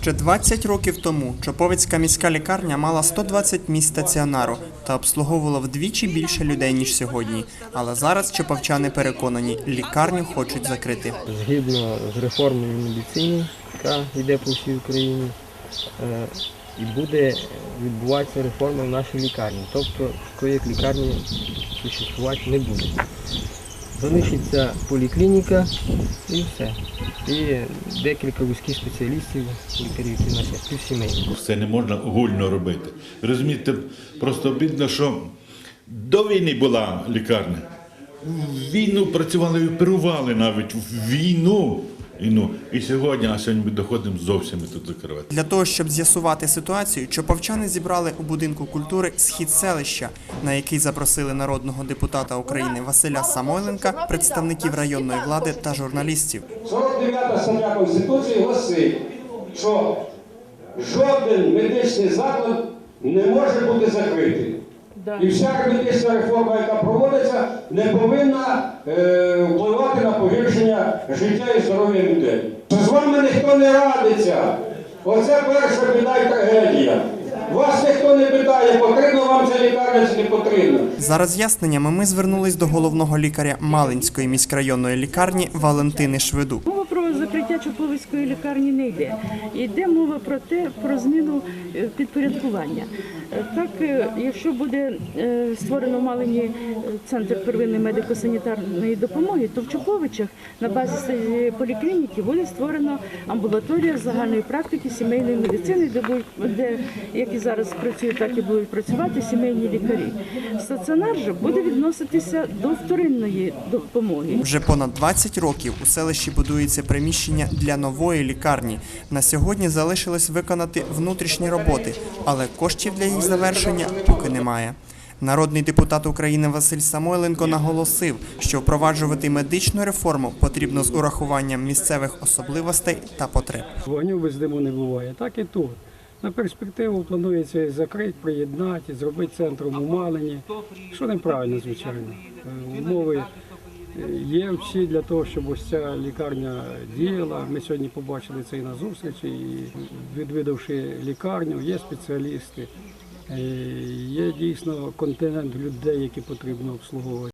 Ще 20 років тому Чоповицька міська лікарня мала 120 місць стаціонару та обслуговувала вдвічі більше людей ніж сьогодні. Але зараз чоповчани переконані, лікарню хочуть закрити. згідно з реформою в медицині, яка йде по всій Україні, е, і буде відбуватися реформа в нашій лікарні. Тобто такої лікарні существувати не буде. Залишиться поліклініка і все. І декілька вузьких спеціалістів, лікарів, які в нас є, півсімейні. Це не можна гульно робити. Розумієте, просто обідно, що до війни була лікарня. В війну працювали і оперували навіть в війну. Війну. І сьогодні, а сьогодні ми доходимо зовсім тут закривати. Для того, щоб з'ясувати ситуацію, чоповчани зібрали у будинку культури схід селища, на який запросили народного депутата України Василя Самойленка, представників районної влади та журналістів. 49 стаття Конституції гласить, що жоден медичний заклад не може бути закритий. І всяка медична реформа, яка проводиться, не повинна е, життя і здоров'я людей. З вами ніхто не радиться. Оце перша біда і трагедія. Вас ніхто не питає, потрібно вам ця лікарня чи не потрібно. За роз'ясненнями ми звернулись до головного лікаря Малинської міськрайонної лікарні Валентини Шведу. Закриття Чоповицької лікарні не йде. Йде мова про те, про зміну е, підпорядкування. Е, Так, е, якщо буде створено в Малині центр первинної медико-санітарної допомоги, то в Чоповичах на базі поліклініки буде створено амбулаторія загальної практики сімейної медицини, де будуть як і зараз працюють, так і будуть працювати сімейні лікарі. Стаціонар же буде відноситися до вторинної допомоги. Вже понад 20 років у селищі будується приміщення для нової лікарні. На сьогодні залишилось виконати внутрішні роботи, але коштів для їх завершення поки немає. Народний депутат України Василь Самойленко наголосив, що впроваджувати медичну реформу потрібно з урахуванням місцевих особливостей та потреб. Вогню без диму не буває. Так і тут. На перспективу планується закрити, приєднати, зробити центром у Малині. Що неправильно, звичайно. Е, Умови є всі для того, щоб ось ця лікарня діяла. Ми сьогодні побачили це і на зустрічі, і відвідавши лікарню, є спеціалісти, е, є дійсно континент людей, які потрібно обслуговувати.